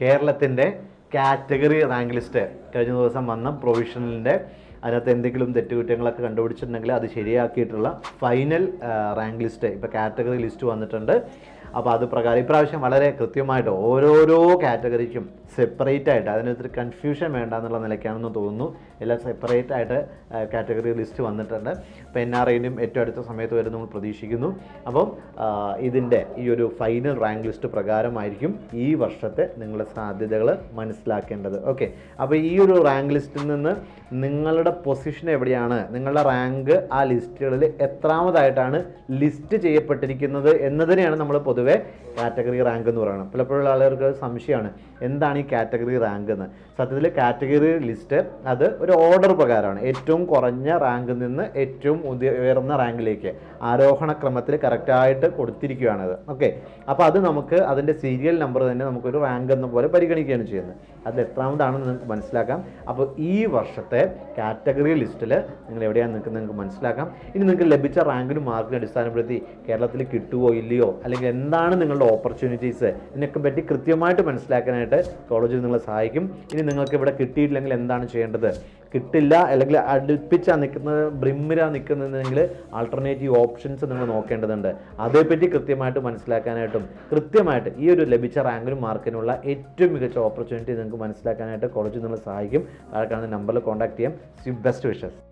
കേരളത്തിന്റെ category rank list കഴിഞ്ഞ ദിവസം വന്ന പ്രൊവിഷണലിന്റെ അതിനകത്ത് എന്തെങ്കിലും തെറ്റുകുറ്റങ്ങളൊക്കെ കണ്ടുപിടിച്ചിട്ടുണ്ടെങ്കിൽ അത് ശരിയാക്കിയിട്ടുള്ള ഫൈനൽ റാങ്ക് ലിസ്റ്റ് ഇപ്പോൾ കാറ്റഗറി ലിസ്റ്റ് വന്നിട്ടുണ്ട്. അപ്പോൾ അത് പ്രകാരം ഇപ്രാവശ്യം വളരെ കൃത്യമായിട്ട് ഓരോരോ കാറ്റഗറിക്കും സെപ്പറേറ്റ് ആയിട്ട് അതിനൊരു കൺഫ്യൂഷൻ വേണ്ട എന്നുള്ള നിലയ്ക്കാണെന്ന് തോന്നുന്നു. എല്ലാം സെപ്പറേറ്റ് ആയിട്ട് കാറ്റഗറി ലിസ്റ്റ് വന്നിട്ടുണ്ട്. അപ്പോൾ എൻ ആർ ഐനും ഏറ്റവും അടുത്ത സമയത്ത് വരും നമ്മൾ പ്രതീക്ഷിക്കുന്നു. അപ്പം ഇതിന്റെ ഈ ഒരു ഫൈനൽ റാങ്ക് ലിസ്റ്റ് പ്രകാരമായിരിക്കും ഈ വർഷത്തെ നിങ്ങളുടെ സാധ്യതകൾ മനസ്സിലാക്കേണ്ടത്. ഓക്കെ അപ്പോൾ ഈ ഒരു റാങ്ക് ലിസ്റ്റിൽ നിന്ന് നിങ്ങളുടെ പൊസിഷൻ എവിടെയാണ്? നിങ്ങളുടെ റാങ്ക് ആ ലിസ്റ്റുകളിൽ എത്രാമതായിട്ടാണ് ലിസ്റ്റ് ചെയ്യപ്പെട്ടിരിക്കുന്നത് എന്നതിനെയാണ് നമ്മൾ പൊതുവേ കാറ്റഗറി റാങ്ക് എന്ന് പറയുന്നത്. പലപ്പോഴുള്ള ആളുകൾക്ക് സംശയമാണ്. എന്താണ് ഈ കാറ്റഗറി റാങ്ക് എന്ന്. സത്യത്തിൽ കാറ്റഗറി ലിസ്റ്റ് അത് ഒരു ഓർഡർ പ്രകാരമാണ്. ഏറ്റവും കുറഞ്ഞ റാങ്കിൽ നിന്ന് ഏറ്റവും ഉയ- ഉയർന്ന റാങ്കിലേക്ക് ആരോഹണ ക്രമത്തിൽ കറക്റ്റായിട്ട് അത്. ഓക്കെ അപ്പോൾ അത് നമുക്ക് അതിന്റെ സീരിയൽ നമ്പർ തന്നെ നമുക്കൊരു റാങ്ക് എന്ന പോലെ പരിഗണിക്കുകയാണ് ചെയ്യുന്നത്. അത് എത്രാമതാണെന്ന് നിങ്ങൾക്ക് മനസ്സിലാക്കാം. അപ്പോൾ ഈ വർഷത്തെ കാറ്റഗറി ലിസ്റ്റിൽ നിങ്ങൾ എവിടെയാണ് നിൽക്കുന്നത് നിങ്ങൾക്ക് മനസ്സിലാക്കാം. ഇനി നിങ്ങൾക്ക് ലഭിച്ച റാങ്കിനും മാർക്കിനും അടിസ്ഥാനപ്പെടുത്തി കേരളത്തിൽ കിട്ടുമോ ഇല്ലയോ? അല്ലെങ്കിൽ എന്താണ് നിങ്ങളുടെ ഓപ്പർച്യൂണിറ്റീസ് ഇതിനൊക്കെ പറ്റി കൃത്യമായിട്ട് മനസ്സിലാക്കാനായിട്ട് കോളേജിൽ നിങ്ങളെ സഹായിക്കും. ഇനി നിങ്ങൾക്ക് ഇവിടെ കിട്ടിയിട്ടില്ലെങ്കിൽ എന്താണ് ചെയ്യേണ്ടത്? കിട്ടില്ല അല്ലെങ്കിൽ അടുപ്പിച്ചാ നിൽക്കുന്നത് ബ്രിമ്മിലാണ് നിൽക്കുന്നതെങ്കിൽ ആൾട്ടർനേറ്റീവ് ഓപ്ഷൻസ് നിങ്ങൾ നോക്കേണ്ടതുണ്ട്. അതേപ്പറ്റി കൃത്യമായിട്ട് മനസ്സിലാക്കാനായിട്ടും കൃത്യമായിട്ട് ഈ ഒരു ലഭിച്ച റാങ്കിലും മാർക്കിനുള്ള ഏറ്റവും മികച്ച ഓപ്പർച്യൂണിറ്റി നിങ്ങൾക്ക് മനസ്സിലാക്കാനായിട്ട് കോളേജിൽ നിങ്ങളെ സഹായിക്കും. താഴെ കാണുന്ന നമ്പറിൽ കോൺടാക്ട് ചെയ്യാം. Best wishes